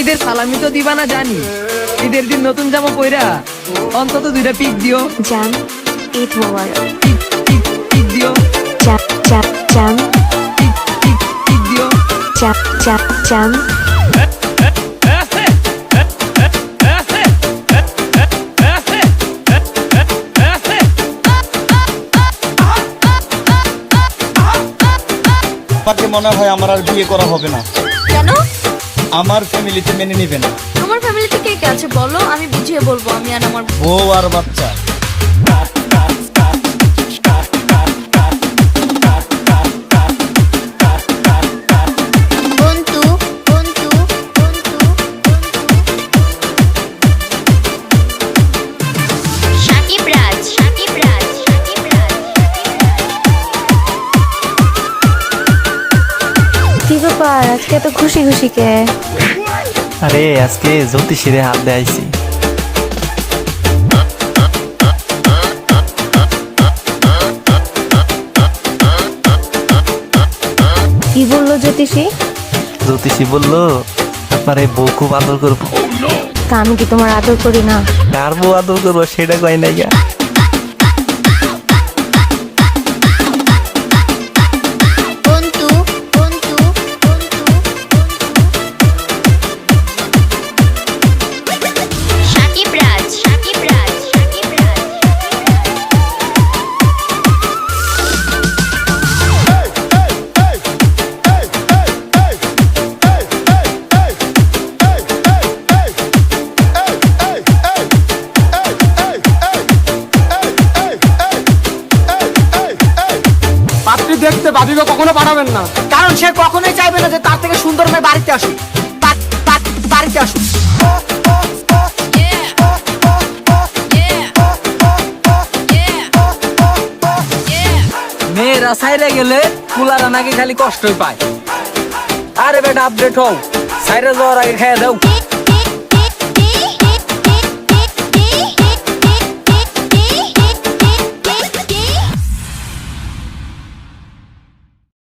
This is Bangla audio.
ঈদের সালামি তো দিবা না জানি। ঈদের দিন নতুন জামা পইরা অন্তত দুইটা পিক দিও। জান Eid Mubarak. Pic pic pic দিও। জান জান জান। পিক পিক পিক দিও। জান জান আমাকে মনে হয় আমার আর বিয়ে করা হবে না। কেন? আমার ফ্যামিলিতে মেনে নিবে না। তোমার ফ্যামিলিতে কে কে আছে বলো? আমি বুঝিয়ে বলব আমি আর আমার বউ আর বাচ্চা। ব্যাপার আজকে এত খুশি খুশি কে? আরে আজকে জ্যোতিষীরে হাত দেয়াইছি কি বলল জ্যোতিষী? জ্যোতিষী বলল আপনার এই বউ খুব আদর করব। তা আমি কি তোমার আদর করি না? কার বউ আদর করব সেটা কয় নাই দেখতে ভাবিকে কখনো পাঠাবেন না। কারণ সে কখনোই চাইবে না যে তার থেকে সুন্দর মেয়ে বাড়িতে আসুক। বাড়িতে আসুক। মেয়েরা সাইরে গেলে কুলারা নাকি খালি কষ্টই পায়। আরে বেটা আপডেট হও। সাইরে যাওয়ার আগে খেয়ে দাও।